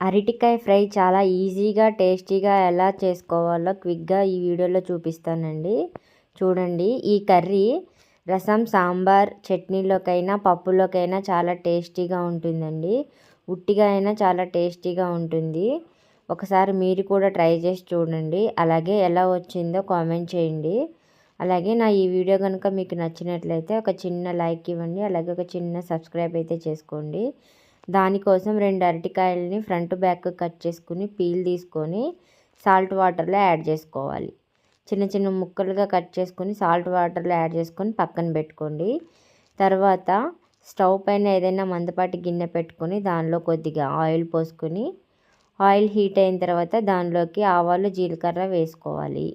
అరటికాయ ఫ్రై చాలా ఈజీగా టేస్టీగా ఎలా చేసుకోవాలో క్విక్గా ఈ వీడియోలో చూపిస్తానండి. చూడండి ఈ కర్రీ రసం సాంబార్ చట్నీలోకైనా పప్పులోకైనా చాలా టేస్టీగా ఉంటుందండి. ఉట్టిగా అయినా చాలా టేస్టీగా ఉంటుంది. ఒకసారి మీరు కూడా ట్రై చేసి చూడండి. అలాగే ఎలా వచ్చిందో కామెంట్ చేయండి. అలాగే నా ఈ వీడియో కనుక మీకు నచ్చినట్లయితే ఒక చిన్న లైక్ ఇవ్వండి. అలాగే ఒక చిన్న సబ్స్క్రైబ్ అయితే చేసుకోండి. దానికోసం రెండు అరటికాయలని ఫ్రంట్ బ్యాక్ కట్ చేసుకుని పీల్ తీసుకొని సాల్ట్ వాటర్లో యాడ్ చేసుకోవాలి. చిన్న చిన్న ముక్కలుగా కట్ చేసుకొని సాల్ట్ వాటర్లో యాడ్ చేసుకొని పక్కన పెట్టుకోండి. తర్వాత స్టవ్ పైన ఏదైనా మందపాటి గిన్నె పెట్టుకొని దానిలో కొద్దిగా ఆయిల్ పోసుకొని ఆయిల్ హీట్ అయిన తర్వాత దానిలోకి ఆవాలు జీలకర్ర వేసుకోవాలి.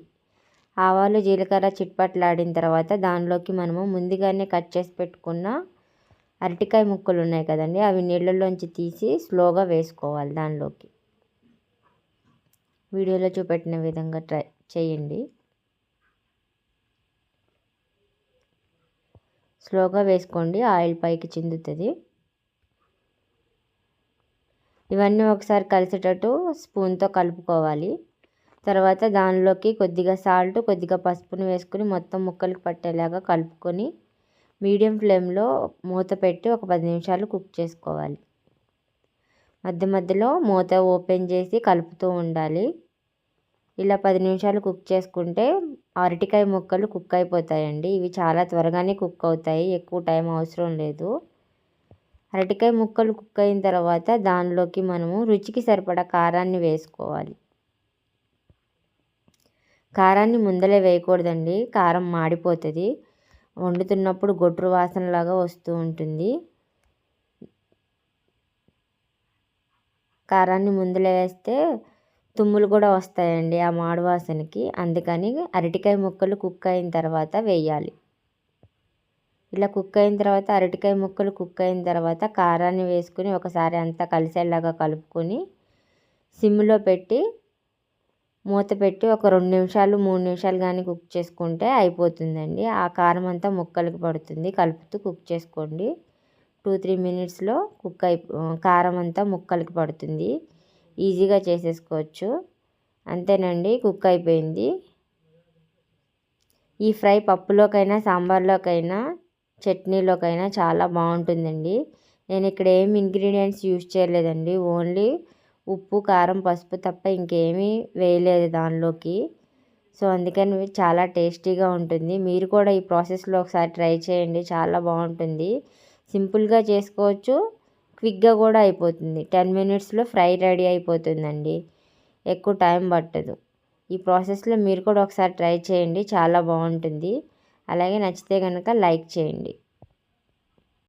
ఆవాలు జీలకర్ర చిట్పట్లాడిన తర్వాత దానిలోకి మనము ముందుగానే కట్ చేసి పెట్టుకున్న అరటికాయ ముక్కలు ఉన్నాయి కదండి అవి నీళ్ళల్లోంచి తీసి స్లోగా వేసుకోవాలి దానిలోకి. వీడియోలో చూపెట్టిన విధంగా ట్రై చేయండి. స్లోగా వేసుకోండి ఆయిల్ పైకి చిందుతుంది. ఇవన్నీ ఒకసారి కలిసేటట్టు స్పూన్తో కలుపుకోవాలి. తర్వాత దానిలోకి కొద్దిగా సాల్ట్ కొద్దిగా పసుపుని వేసుకుని మొత్తం ముక్కలకు పట్టేలాగా కలుపుకొని మీడియం ఫ్లేమ్లో మూత పెట్టి ఒక పది నిమిషాలు కుక్ చేసుకోవాలి. మధ్య మధ్యలో మూత ఓపెన్ చేసి కలుపుతూ ఉండాలి. ఇలా పది నిమిషాలు కుక్ చేసుకుంటే అరటికాయ ముక్కలు కుక్ అయిపోతాయండి. ఇవి చాలా త్వరగానే కుక్ అవుతాయి. ఎక్కువ టైం అవసరం లేదు. అరటికాయ ముక్కలు కుక్ అయిన తర్వాత దానిలోకి మనము రుచికి సరిపడా కారాన్ని వేసుకోవాలి. కారాన్ని ముందలే వేయకూడదండి. కారం మాడిపోతుంది. వండుతున్నప్పుడు గొడ్రు వాసనలాగా వస్తూ ఉంటుంది. కారాన్ని ముందులో వేస్తే తుమ్ములు కూడా వస్తాయండి ఆ మాడు వాసనకి. అందుకని అరటికాయ ముక్కలు కుక్ అయిన తర్వాత వేయాలి. ఇలా కుక్ అయిన తర్వాత అరటికాయ ముక్కలు కుక్ అయిన తర్వాత కారాన్ని వేసుకుని ఒకసారి అంతా కలిసేలాగా కలుపుకొని సిమ్లో పెట్టి మూత పెట్టి ఒక రెండు నిమిషాలు మూడు నిమిషాలు కానీ కుక్ చేసుకుంటే అయిపోతుందండి. ఆ కారం అంతా ముక్కలకి పడుతుంది. కలుపుతూ కుక్ చేసుకోండి. టూ త్రీ మినిట్స్లో కుక్ అయి కారం అంతా ముక్కలకి పడుతుంది. ఈజీగా చేసేసుకోవచ్చు. అంతేనండి కుక్ అయిపోయింది. ఈ ఫ్రై పప్పులోకైనా సాంబార్లోకైనా చట్నీలోకైనా చాలా బాగుంటుందండి. నేను ఇక్కడ ఏం ఇంగ్రీడియంట్స్ యూజ్ చేయలేదండి. ఓన్లీ ఉప్పు కారం పసుపు తప్ప ఇంకేమీ వేయలేదు దానిలోకి. సో అందుకని చాలా టేస్టీగా ఉంటుంది. మీరు కూడా ఈ ప్రాసెస్లో ఒకసారి ట్రై చేయండి. చాలా బాగుంటుంది. సింపుల్గా చేసుకోవచ్చు. క్విక్గా కూడా అయిపోతుంది. టెన్ మినిట్స్లో ఫ్రై రెడీ అయిపోతుందండి. ఎక్కువ టైం పట్టదు. ఈ ప్రాసెస్లో మీరు కూడా ఒకసారి ట్రై చేయండి. చాలా బాగుంటుంది. అలాగే నచ్చితే కనుక లైక్ చేయండి.